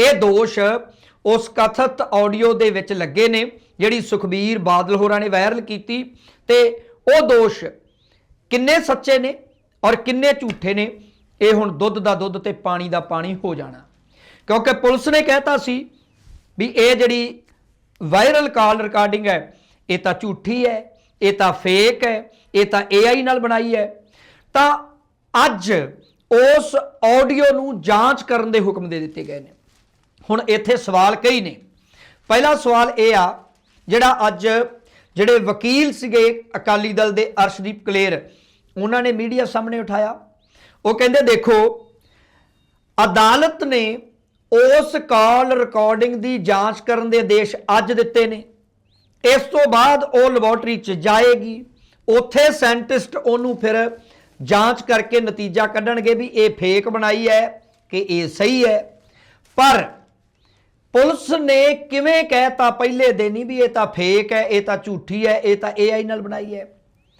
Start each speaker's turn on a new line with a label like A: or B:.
A: ਇਹ ਦੋਸ਼ ਉਸ ਕਥਿਤ ਆਡੀਓ ਦੇ ਵਿੱਚ ਲੱਗੇ ਨੇ, ਜਿਹੜੀ ਸੁਖਬੀਰ ਬਾਦਲ ਹੋਰਾਂ ਨੇ ਵਾਇਰਲ ਕੀਤੀ ਤੇ ਉਹ ਦੋਸ਼ ਕਿੰਨੇ ਸੱਚੇ ਨੇ ਔਰ ਕਿੰਨੇ ਝੂਠੇ ਨੇ, ਇਹ ਹੁਣ ਦੁੱਧ ਦਾ ਦੁੱਧ ਤੇ ਪਾਣੀ ਦਾ ਪਾਣੀ ਹੋ ਜਾਣਾ। ਕਿਉਂਕਿ ਪੁਲਿਸ ਨੇ ਕਹਿਤਾ ਸੀ ਵੀ ਇਹ ਜਿਹੜੀ ਵਾਇਰਲ ਕਾਲ ਰਿਕਾਰਡਿੰਗ ਹੈ, ਇਹ ਤਾਂ ਝੂਠੀ ਹੈ, ਇਹ ਤਾਂ ਫੇਕ ਹੈ, ਇਹ ਤਾਂ AI ਨਾਲ ਬਣਾਈ ਹੈ। ਤਾਂ ਅੱਜ ਉਸ ਆਡੀਓ ਨੂੰ ਜਾਂਚ ਕਰਨ ਦੇ ਹੁਕਮ ਦੇ ਦਿੱਤੇ ਗਏ ਨੇ। ਹੁਣ ਇੱਥੇ ਸਵਾਲ ਕਈ ਨੇ। ਪਹਿਲਾ ਸਵਾਲ ਇਹ ਆ, ਜਿਹੜਾ ਅੱਜ ਜਿਹੜੇ ਵਕੀਲ ਸੀਗੇ ਅਕਾਲੀ ਦਲ ਦੇ ਅਰਸ਼ਦੀਪ ਕਲੇਰ, ਉਹਨਾਂ ਨੇ ਮੀਡੀਆ ਸਾਹਮਣੇ ਉਠਾਇਆ। ਉਹ ਕਹਿੰਦੇ, ਦੇਖੋ, ਅਦਾਲਤ ਨੇ ਉਸ ਕਾਲ ਰਿਕਾਰਡਿੰਗ ਦੀ ਜਾਂਚ ਕਰਨ ਦੇ ਆਦੇਸ਼ ਅੱਜ ਦਿੱਤੇ ਨੇ। ਇਸ ਤੋਂ ਬਾਅਦ ਉਹ ਲੈਬੋਰਟਰੀ 'ਚ ਜਾਏਗੀ। ਉੱਥੇ ਸਾਇੰਟਿਸਟ ਉਹਨੂੰ ਫਿਰ ਜਾਂਚ ਕਰਕੇ ਨਤੀਜਾ ਕੱਢਣਗੇ ਵੀ ਇਹ ਫੇਕ ਬਣਾਈ ਹੈ ਕਿ ਇਹ ਸਹੀ ਹੈ। ਪਰ ਪੁਲਿਸ ਨੇ ਕਿਵੇਂ ਕਹਿਤਾ ਪਹਿਲੇ ਦਿਨ ਹੀ ਵੀ ਇਹ ਤਾਂ ਫੇਕ ਹੈ, ਇਹ ਤਾਂ ਝੂਠੀ ਹੈ, ਇਹ ਤਾਂ AI ਨਾਲ ਬਣਾਈ ਹੈ।